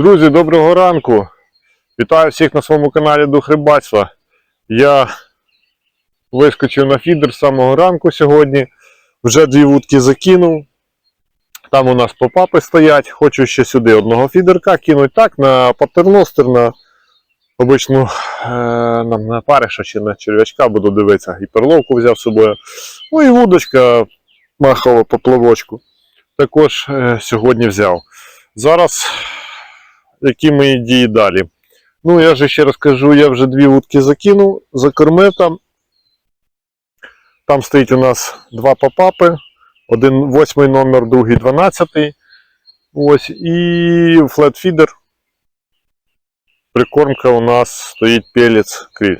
Друзі, доброго ранку! Вітаю всіх на своєму каналі Дух Рибацтва. Я вискочив на фідер з самого ранку сьогодні. Вже дві вудки закинув. Там у нас попапи стоять. Хочу ще сюди одного фідерка кинути. Так, на патерностер, на обичну е, на, на париша чи на черв'ячка буду дивитися. І перловку взяв з собою. Ну і вудочка махова поплавочку. Також е, сьогодні взяв. Зараз які мої дії далі. Ну, я же ще раз кажу, я вже дві вудки закинув, закормив там. Там стоїть у нас два попапи. Один восьмий номер, другий дванадцятий. Ось, і флетфідер. Прикормка у нас стоїть пелець криль.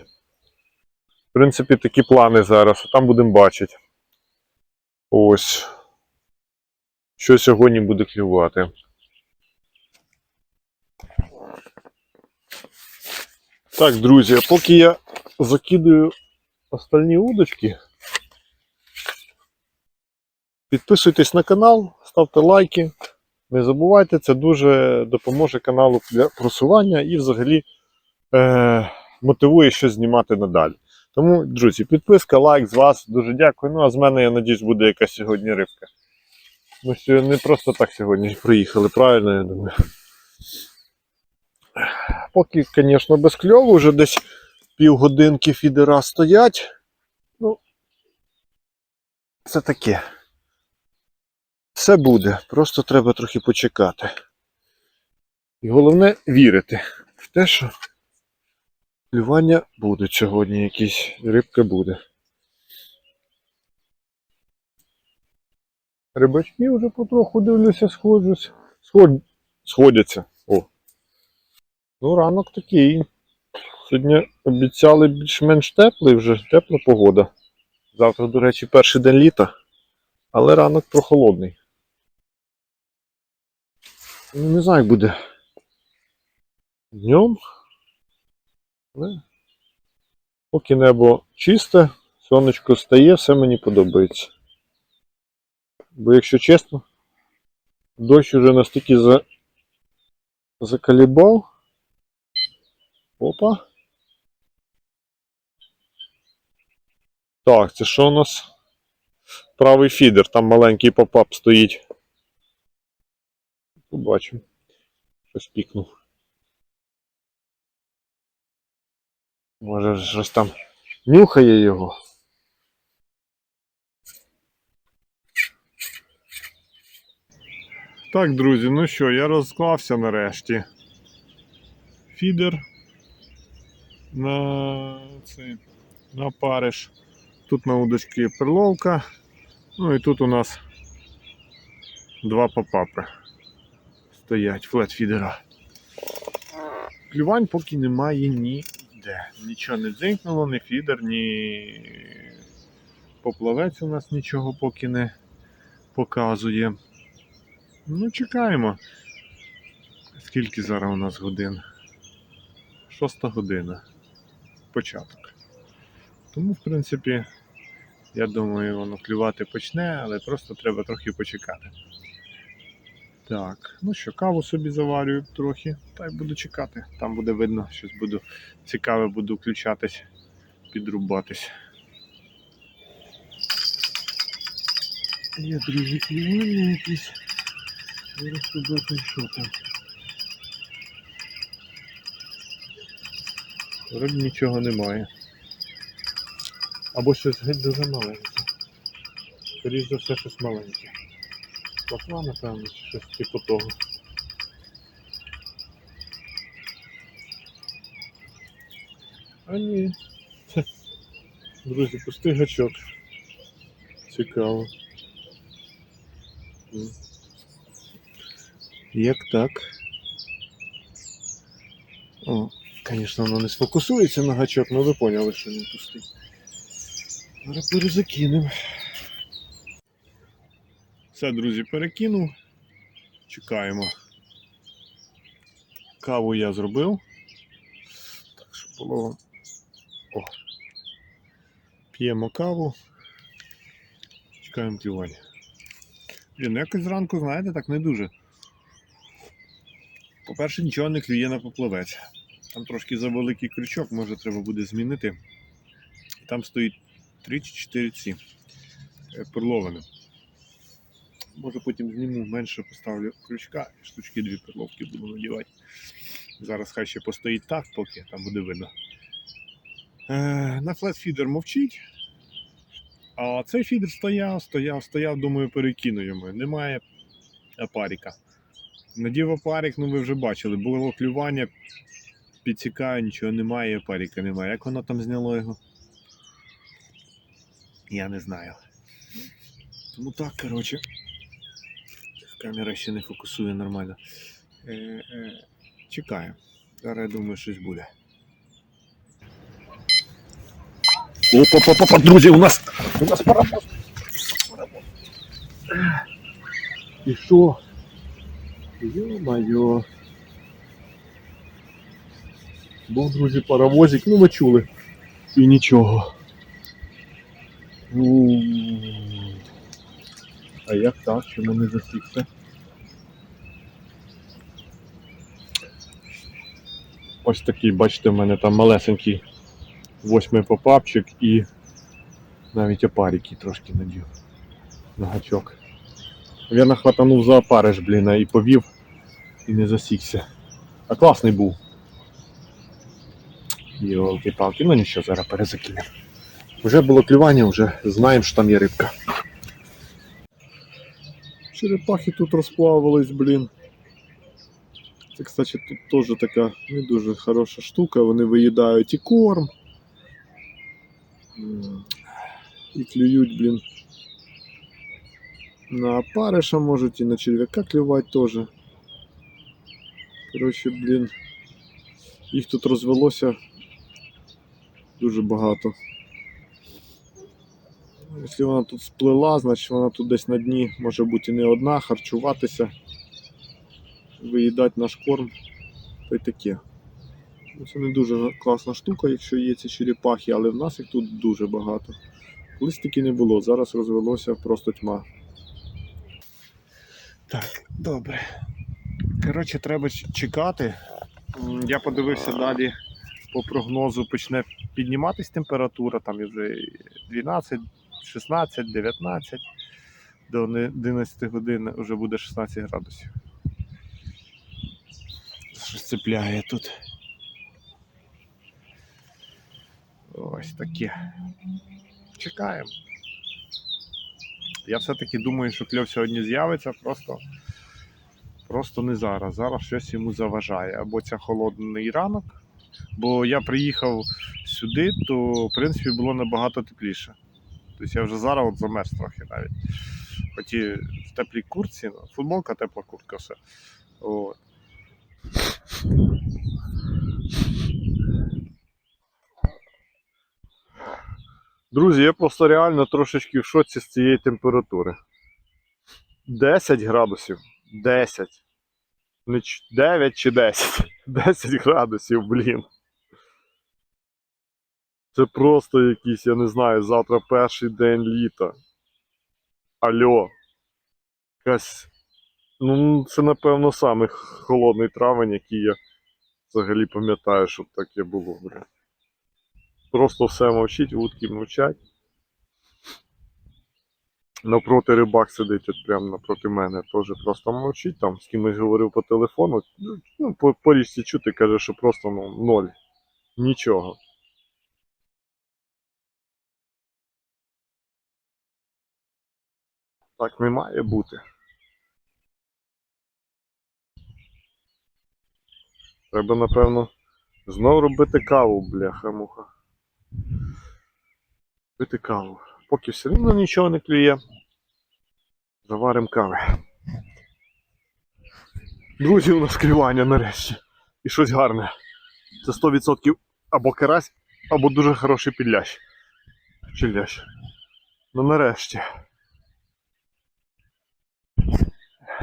В принципі, такі плани зараз, там будемо бачити. Ось. Що сьогодні буде клювати. Так, друзі, поки я закидую остальні удочки, підписуйтесь на канал, ставте лайки. Не забувайте, це дуже допоможе каналу для просування і взагалі е, мотивує щось знімати надалі. Тому, друзі, підписка, лайк з вас, дуже дякую. Ну а з мене, я надіюсь, буде якась сьогодні рибка. Ми що не просто так сьогодні приїхали, правильно, я думаю. Поки, звісно, без кльову, вже десь півгодинки фідера стоять. Ну, це таке. Все буде, просто треба трохи почекати. І головне вірити в те, що клювання буде сьогодні, якісь рибка буде. Рибачки вже потроху дивлюся, сходжусь. Сход... Сходяться. Ну, ранок такий. Сьогодні обіцяли більш-менш теплий вже, тепла погода. Завтра, до речі, перший день літа, але ранок прохолодний. Ну, не знаю, як буде днем. Але поки небо чисте, сонечко стає, все мені подобається. Бо якщо чесно, дощ уже настільки за... закалібав. Опа. Так, це що у нас? Правий фідер, там маленький попап стоїть. Побачимо. Щось пікнув. Може щось там нюхає його. Так, друзі, ну що, я розклався нарешті. Фідер на цей, на париш. Тут на удочки перловка. Ну і тут у нас два попапи стоять флетфідера. Клювань поки немає ніде. Нічого не дзинькнуло, ні фідер, ні поплавець у нас нічого поки не показує. Ну, чекаємо. Скільки зараз у нас годин? Шоста година. Початок. Тому, в принципі, я думаю, воно клювати почне, але просто треба трохи почекати. Так, ну що, каву собі заварюю трохи, та й буду чекати. Там буде видно, щось буду цікаве, буду включатись, підрубатись. Є друзі клювання якісь. Зараз побачимо, що там. Вроді нічого немає. Або щось геть дуже маленьке. Скоріше за все щось маленьке. Платва, напевно, чи щось типу того. А ні. Друзі, пустий гачок. Цікаво. Як так? О, звісно, воно не сфокусується на гачок, але ви поняли, що він пустий. Зараз перезакинемо. Все, друзі, перекинув. Чекаємо. Каву я зробив. Так, щоб було. О. П'ємо каву. Чекаємо клювання. Блін, ну якось зранку, знаєте, так не дуже. По-перше, нічого не клює на поплавець. Там трошки завеликий крючок, може треба буде змінити. Там стоїть 3 чи 4 ці е, перловини. Може потім зніму менше поставлю крючка і штучки дві перловки буду надівати. Зараз хай ще постоїть так, поки там буде видно. Е, на флетфідер мовчить. А цей фідер стояв, стояв, стояв, думаю, перекину йому. Немає апаріка. Надів апарік, ну ви вже бачили, було клювання, підсікаю, нічого немає, апаріка немає. Як воно там зняло його? Я не знаю. Тому так, коротше. Камера ще не фокусує нормально. Е, е, чекаю. Зараз я думаю, щось буде. Опа-па-па, друзі, у нас у нас. Паровоз. І що? Йо-моє. Був, друзі, паровозик, ну ви чули. І нічого. У. А як так? Чому не засікся? Ось такий, бачите, в мене там малесенький восьмий попапчик і навіть опарики трошки надів на гачок. Я нахватанув за опариш, блін, і повів і не засікся. А класний був. Йолки-палки, ну нічого, зараз перезакинемо. Вже було клювання, вже знаємо, що там є рибка. Черепахи тут розплавились, блін. Це, кстати, тут теж така не дуже хороша штука. Вони виїдають і корм. І клюють, блін. На опариша можуть і на черв'яка клювати теж. Коротше, блін. Їх тут розвелося дуже багато. Якщо вона тут сплила, значить вона тут десь на дні може бути і не одна, харчуватися, виїдати наш корм, то й таке. Ну, Це не дуже класна штука, якщо є ці черепахи, але в нас їх тут дуже багато. Колись таки не було, зараз розвелося просто тьма. Так, добре. Коротше, треба чекати. Я подивився далі по прогнозу почне підніматись температура, там вже 12, 16, 19. До 11 годин вже буде 16 градусів. Щось цепляє тут. Ось таке. Чекаємо. Я все-таки думаю, що кльов сьогодні з'явиться, просто, просто не зараз. Зараз щось йому заважає. Або це холодний ранок. Бо я приїхав сюди, то в принципі було набагато тепліше. Тобто я вже зараз от замерз трохи навіть. Хоч і в теплій куртці, ну, футболка, тепла куртка, все. От. Друзі, я просто реально трошечки в шоці з цієї температури. 10 градусів. 10. 9 чи 10. 10 градусів, блін. Це просто якийсь, я не знаю, завтра перший день літа. Альо. Якась. Ну, це напевно самий холодний травень, який я взагалі пам'ятаю, щоб таке було, блін. Просто все мовчить, вудки мовчать. Напроти рибак сидить от прямо напроти мене, теж просто мовчить. Там з кимось говорив по телефону. Ну, по, по річці чути, каже, що просто ну, ноль. Нічого. Так не має бути. Треба, напевно, знов робити каву, бляха-муха. Пити каву. Поки все рівно нічого не клює. Заваримо кави. Друзі, у нас клювання нарешті. І щось гарне. Це 100% або карась, або дуже хороший підлящ. Чи лящ. Ну нарешті.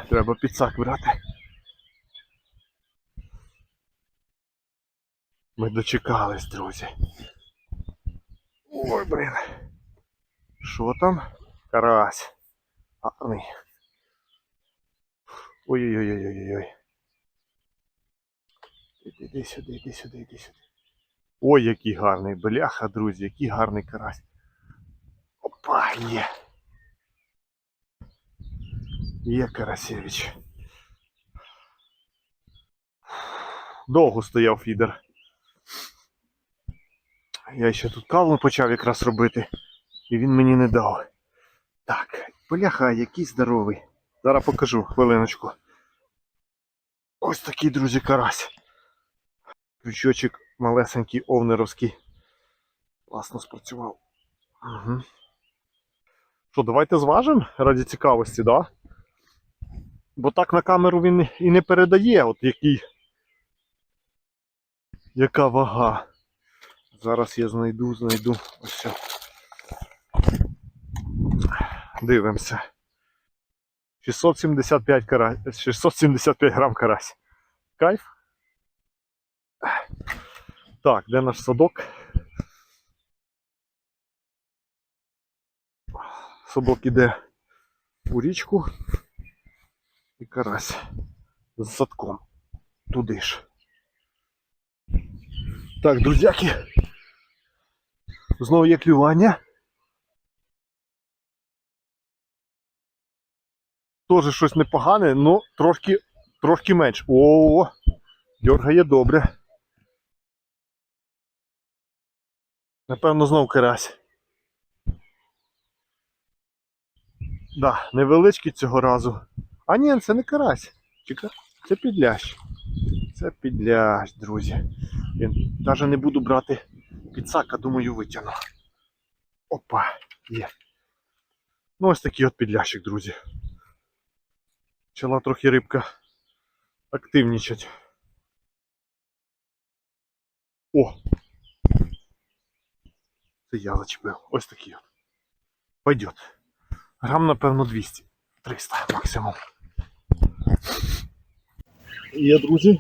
Треба підсак брати. Ми дочекались, друзі. Ой, блін. Що там? Карась. Гарний. Ой-ой-ой-ой-ой. сюди, іди сюди, іди сюди, іди сюди. Ой, який гарний бляха, друзі, який гарний карась. Опа, є. Є Карасевич. Довго стояв фідер. Я ще тут каву почав якраз робити, і він мені не дав. Так, бляха, який здоровий. Зараз покажу хвилиночку. Ось такий, друзі, карась. Крючочок малесенький овнеровський. Класно спрацював. Угу. Що, давайте зважимо раді цікавості, да? Бо так на камеру він і не передає, от який. Яка вага. Зараз я знайду, знайду. Ось. все. Дивимося. 675 карась. 675 грам карась. Кайф. Так, де наш садок? Садок іде у річку і карась з садком. Туди ж. Так, друзяки. Знову є клювання. Теж щось непогане, ну трошки, трошки менш. О, дергає добре. Напевно, знов карась. Да, невеличкий цього разу. А ні, це не карась. Чекай, це підлящ. Це підлящ, друзі. Він навіть не буду брати підсака, думаю, витягну. Опа, є. Ну, ось такий от підлящик, друзі. Почала трохи рибка активнічать. О! Це я зачепив. Ось такий от. Пойдет. Грам, напевно, 200. 300 максимум. Є, друзі.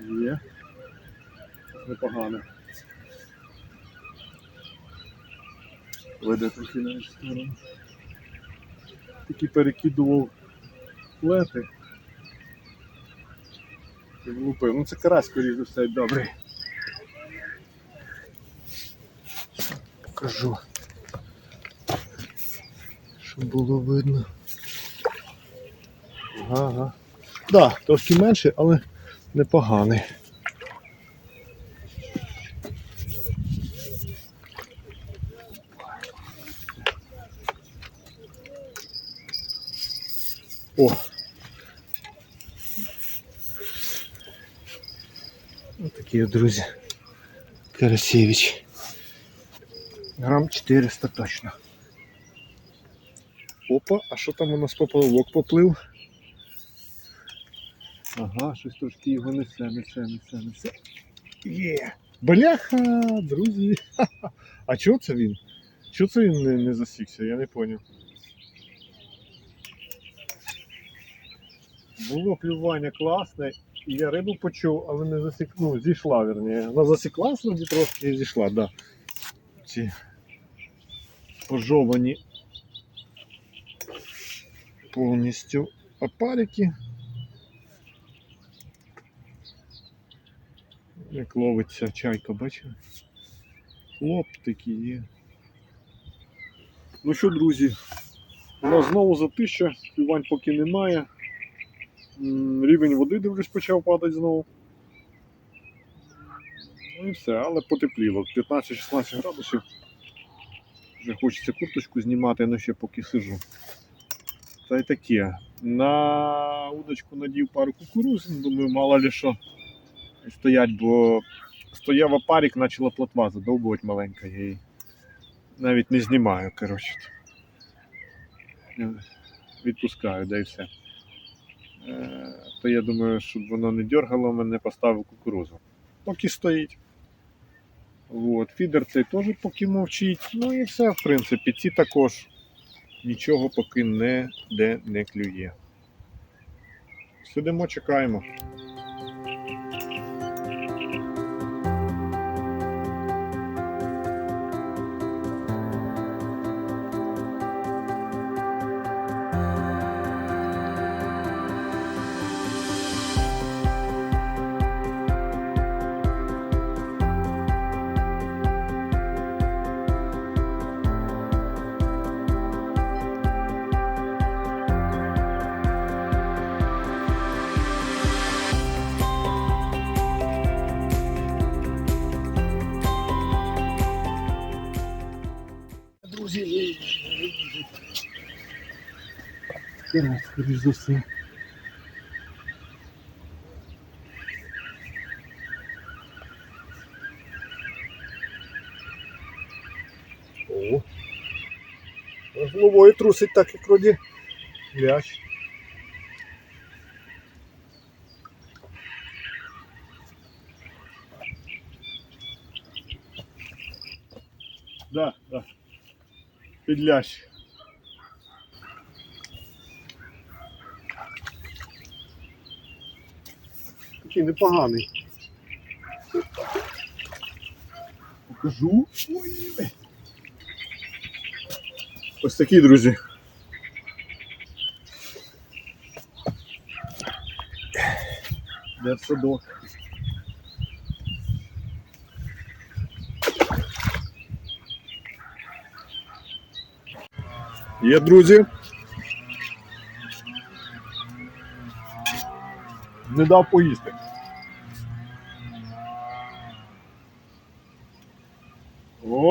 Є. Непогано. Веде трохи на іншу сторону. Такі перекидував плети. Влупив. Ну це карась, скоріш за все, добрий. Покажу. Щоб було видно. Ага, ага. Да, трошки менше, але непоганий. О! Ось такі от, друзі. Карасевич. Грам 400 точно. Опа, а що там у нас поплавок поплив? Ага, щось трошки його несе, несе, несе, несе. Є! Бляха, друзі! А чого це він? Чого це він не, не засікся? Я не зрозумів. Було клювання класне, і я рибу почув, але не засік... ну, зійшла, верніше. Вона засіклась вроді трошки і зійшла. Да. Ці пожовані повністю опарики. Як ловиться чайка, бачите? Хлоп такий є. Ну що, друзі, у нас знову затища, клювань поки немає. Рівень води, дивлюсь, почав падати знову. Ну і все, але потепліло. 15-16 градусів. Вже хочеться курточку знімати, але ще поки сижу. Та й таке. На удочку надів пару кукуруз, думаю, мало ли що стоять, бо стояв опарик, почала плотва задовбувати маленька, я її навіть не знімаю, коротше. Відпускаю, да і все. Е, То я думаю, щоб воно не дергало мене, поставив кукурузу. Поки стоїть. От, фідер цей теж поки мовчить. Ну і все, в принципі, ці також нічого поки не, де не клює. Сидимо, чекаємо. Карась, скоріш за все. О. Головою трусить так, як вроді лящ. Да, да. Підлящ. Такий непоганий. Покажу. Ось такі, друзі. Де садок. Є, друзі. Не дав поїсти.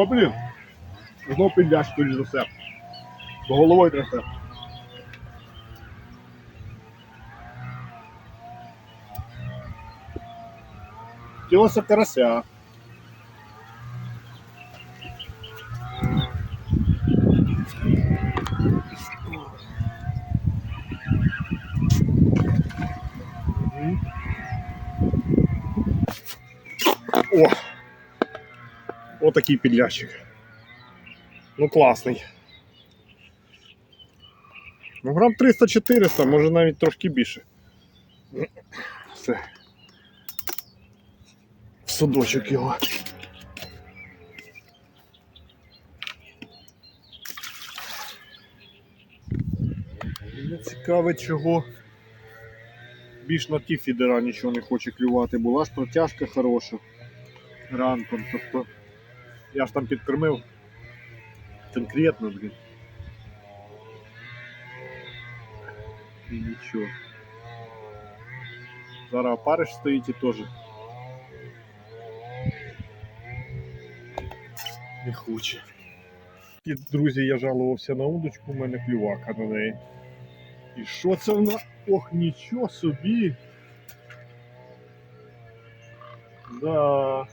О, блін. Знов підляш, скоріш за все. Бо головою трясе. Хотілося карася. Отакий підлящик. Ну класний. Ну, грам 300-400, може навіть трошки більше. Все. В судочок його. Цікавить, чого більш на ті фідера нічого не хоче клювати. Була ж протяжка хороша ранком. Тобто я ж там підкормив конкретно, блін. І нічого. Зараз опариш стоїть і теж. Не хоче. І, друзі, я жалувався на удочку, у мене клювака на неї. І що це вона? Ох, нічого собі. Да.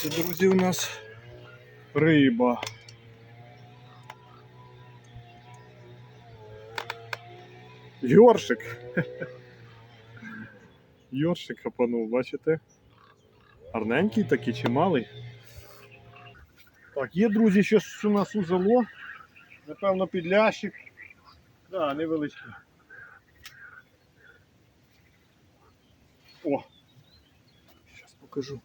Це, друзі, у нас риба. Йоршик. Йоршик хапанув, бачите? Гарненький такий чималий. Так, є, друзі, щось у нас узяло. Напевно, підлящик. Да, невеличкий. О! Зараз покажу.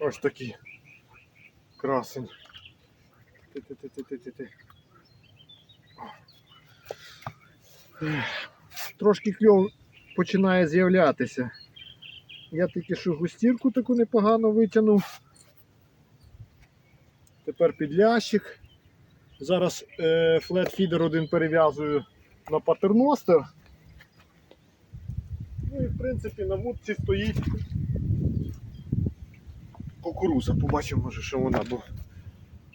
Ось такий. Красень. Ти-ти-ти-ти-ти-ти. Трошки кльов починає з'являтися. Я тільки що густірку таку непогано витягнув. Тепер підлящик. Зараз е, флетфідер один перев'язую на патерностер. Ну і в принципі на вудці стоїть кукуруза. Побачимо, може, що вона, бо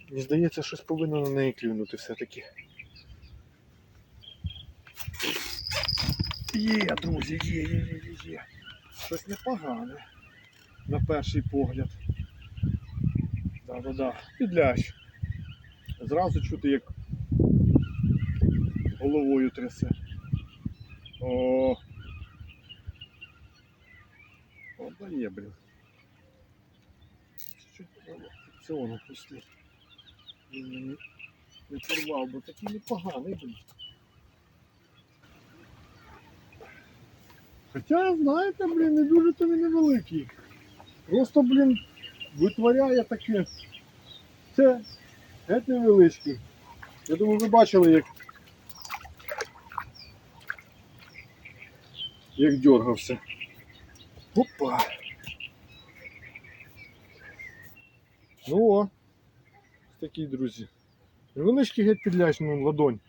мені здається, щось повинно на неї клюнути все-таки. Є, друзі, є, є, є, є, є. Щось непогане. На перший погляд. Да-да-да. Підлящ. Зразу чути, як головою трясе. О. Дає, блін. Це воно пусти. Він мені не порвав, бо такий непоганий, блін. Хоча, знаєте, блін, не дуже то він невеликий. Просто, блін, витворяє таке. Це геть невеличкий. Я думаю, ви бачили, як. Як дергався. Опа. Ну о. Такі, друзі. Невеличкий геть підляч, ну, ладонь.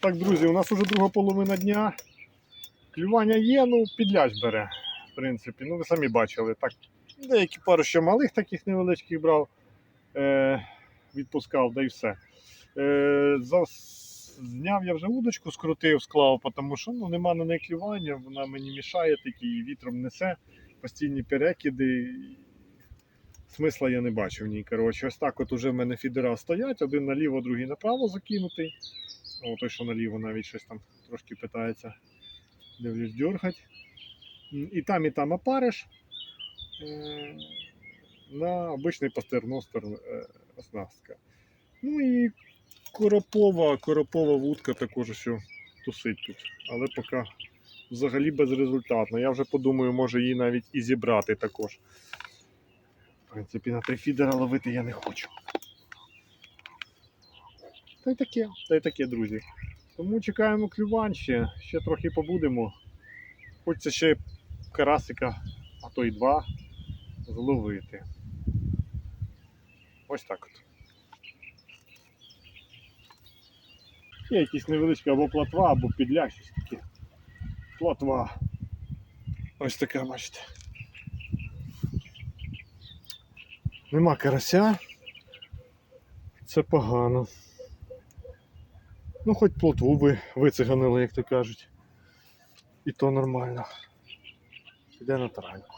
Так, друзі, у нас уже друга половина дня. Клювання є, ну підляч бере. В принципі. Ну, ви самі бачили. Так, деякі пару ще малих таких невеличких брав, е, відпускав, да і все. Е, зняв я вже удочку, скрутив, склав, тому що ну, нема на неї клювання, вона мені мішає, такі вітром несе, постійні перекиди. Смисла я не бачу в ній. Коротше, ось так от уже в мене фідера стоять, один наліво, другий направо закинутий. О, той, що наліво навіть щось там трошки питається. Дивлюсь, дергать. І там, і там опариш. Е, На обичний пастерностер е, оснастка. Ну і коропова, коропова вудка також що тусить тут. Але поки взагалі безрезультатно. Я вже подумаю, може її навіть і зібрати також. В принципі, на три фідера ловити я не хочу. Та й таке, та й таке, друзі. Тому чекаємо клювань ще, ще трохи побудемо. Хочеться ще карасика, а то й два зловити. Ось так от. Є якісь невеличкі або платва, або підляк, щось таке. Платва. Ось така, бачите. Нема карася. Це погано. Ну, хоч плотву ви вициганили, як то кажуть. І то нормально. Піде на тараньку.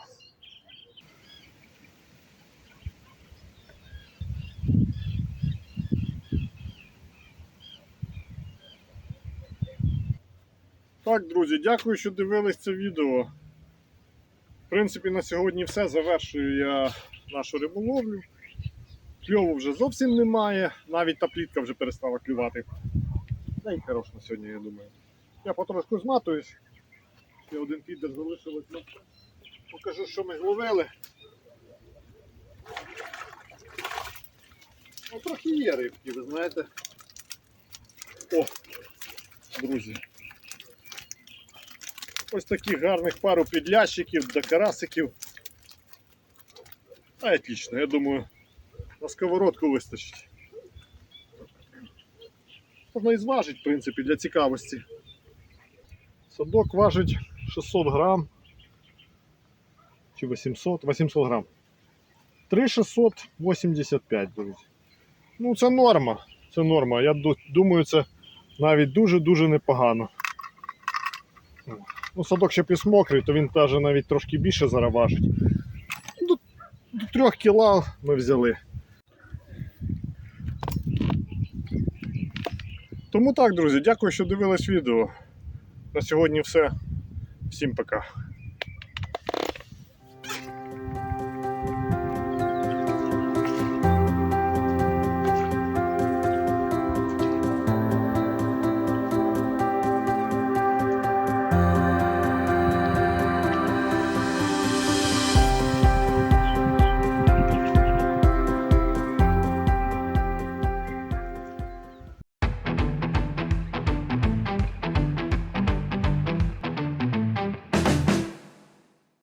Так, друзі, дякую, що дивились це відео. В принципі, на сьогодні все. Завершую я нашу риболовлю. Кльову вже зовсім немає, навіть та плітка вже перестала клювати. Та й хорош на сьогодні, я думаю. Я потрошку зматуюсь. Ще один фідер залишилось. Покажу, що ми зловили. Ну, трохи є рибки, ви знаєте. О, друзі. Ось таких гарних пару підлящиків до карасиків. А, отлично, я думаю, на сковородку вистачить. Можна і зважить, в принципі, для цікавості. Садок важить 600 грам. Чи 800? 800 грам. 3685, друзі. Ну, це норма. Це норма. Я думаю, це навіть дуже-дуже непогано. Ну, садок ще мокрий, то він теж навіть трошки більше зараважить. До, до 3 кіла ми взяли. Тому так, друзі, дякую, що дивились відео. На сьогодні все. Всім пока.